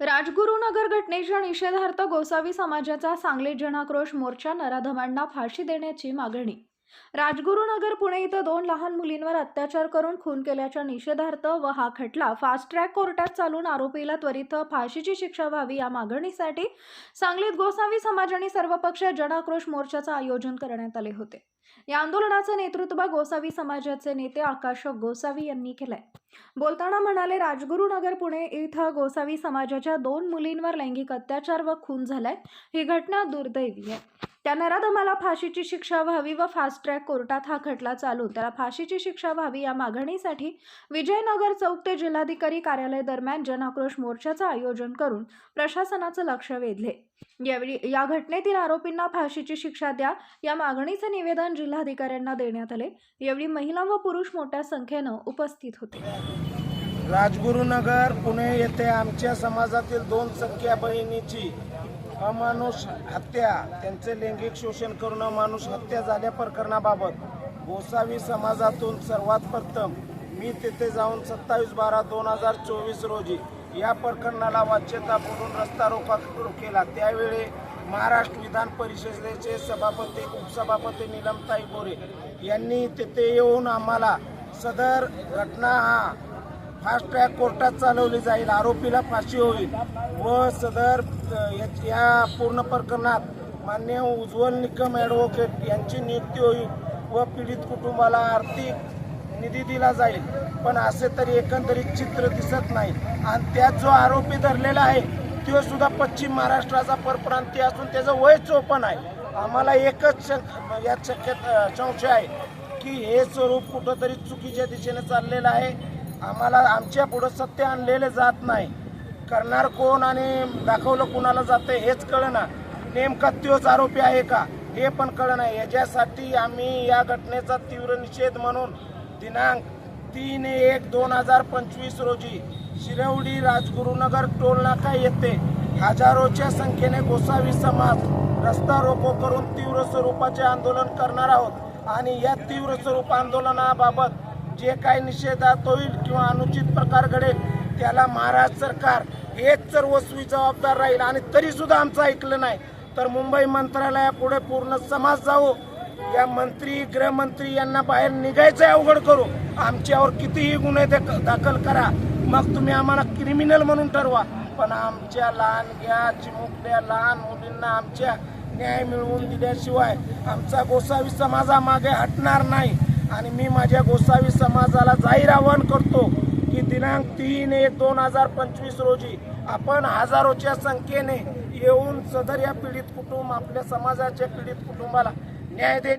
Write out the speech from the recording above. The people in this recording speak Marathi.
राजगुरुनगर घटनेच्या निषेधार्थ गोसावी समाजाचा सांगली जनाक्रोश मोर्चा नराधमांना फाशी देण्याची मागणी राजगुरुनगर पुणे इथं दोन लहान मुलींवर अत्याचार करून खून केल्याच्या निषेधार्थ व हा खटला फास्ट ट्रॅक कोर्टात चालून आरोपीला त्वरित फाशीची शिक्षा व्हावी या मागणीसाठी सांगलीत गोसावी समाज आणि सर्वपक्षीय जनाक्रोश मोर्चाचं आयोजन करण्यात आले होते. या आंदोलनाचं नेतृत्व गोसावी समाजाचे नेते आकाश गोसावी यांनी केलंय. बोलताना म्हणाले राजगुरुनगर पुणे इथं गोसावी समाजाच्या दोन मुलींवर लैंगिक अत्याचार व खून झालाय. ही घटना दुर्दैवी आहे. त्या नराधमाला फाशीची शिक्षा व्हावी व फास्ट ट्रॅक कोर्टात हा खटला चालून त्याला फाशीची शिक्षा व्हावी या मागणीसाठी विजयनगर चौक ते जिल्हाधिकारी कार्यालय दरम्यान जनआक्रोश मोर्चाचं आयोजन करून प्रशासनाचं लक्ष वेधले. यावेळी या घटनेतील आरोपींना फाशीची शिक्षा द्या या मागणीचे निवेदन जिल्हाधिकाऱ्यांना देण्यात आले. यावेळी महिला व पुरुष मोठ्या संख्येनं उपस्थित होते. राजगुरुनगर पुणे येथे आमच्या समाजातील दोन सख्या बहिणीची अमानुष हत्या त्यांचे लैंगिक शोषण करून अमानुष हत्या झाल्या प्रकरणाबाबत गोसावी समाजातून सर्वात प्रथम मी तेथे जाऊन सत्तावीस बारा दोन हजार चोवीस रोजी या प्रकरणाला वाच्यता करून रस्ता रोका केला. त्यावेळी महाराष्ट्र विधान परिषदेचे सभापती उपसभापती निलमताई गोरे यांनी तेथे येऊन आम्हाला सदर घटना हा फास्ट ट्रॅक कोर्टात चालवली जाईल आरोपीला फाशी होईल. व सदर या- पूर्ण प्रकरणात मान्य उज्ज्वल निकम ॲडव्होकेट यांची नियुक्ती होईल व पीडित कुटुंबाला आर्थिक निधी दिला जाईल. पण असे तरी एकंदरीत चित्र दिसत नाही. आणि त्यात जो आरोपी धरलेला आहे तो सुद्धा पश्चिम महाराष्ट्राचा परप्रांतीय असून त्याचं वय चोपण आहे. आम्हाला एकच शंक यात शक्यत संशय आहे की हे स्वरूप कुठंतरी चुकीच्या दिशेने चाललेलं आहे. आम्हाला आमच्या पुढं सत्य आणलेलं जात नाही. करणार कोण आणि दाखवलं कुणाला जातं हेच कळना. नेमका तोच आरोपी आहे का हे पण कळना. याच्यासाठी आम्ही या घटनेचा तीव्र निषेध म्हणून दिनांक तीन एक दोन हजार पंचवीस रोजी शिरवडी राजगुरुनगर टोलनाका येथे हजारोच्या संख्येने गोसावी समाज रस्ता रोको करून तीव्र स्वरूपाचे आंदोलन करणार आहोत. आणि या तीव्र स्वरूप आंदोलनाबाबत जे काही निषेधात होईल किंवा अनुचित प्रकार घडेल त्याला महाराष्ट्र सरकार हेच सर्वस्वी जबाबदार राहील. आणि तरी सुद्धा आमचं ऐकलं नाही. तर मुंबई मंत्रालयापुढे पूर्ण समाज जावो. या मंत्री गृहमंत्री यांना बाहेर निघायचं अवघड करू आमच्यावर कितीही गुन्हे दाखल करा. मग तुम्ही आम्हाला क्रिमिनल म्हणून ठरवा. पण आमच्या लहान घ्या चिमुकल्या लहान मुलींना आमच्या न्याय मिळवून दिल्याशिवाय आमचा गोसावी समाजामागे हटणार नाही. आणि मी माझ्या गोसावी समाजाला जाहीर आवाहन करतो की दिनांक तीन एक दोन हजार पंचवीस रोजी आपण हजारोच्या संख्येने येऊन सदर या पीडित कुटुंब आपल्या समाजाच्या पीडित कुटुंबाला न्याय दे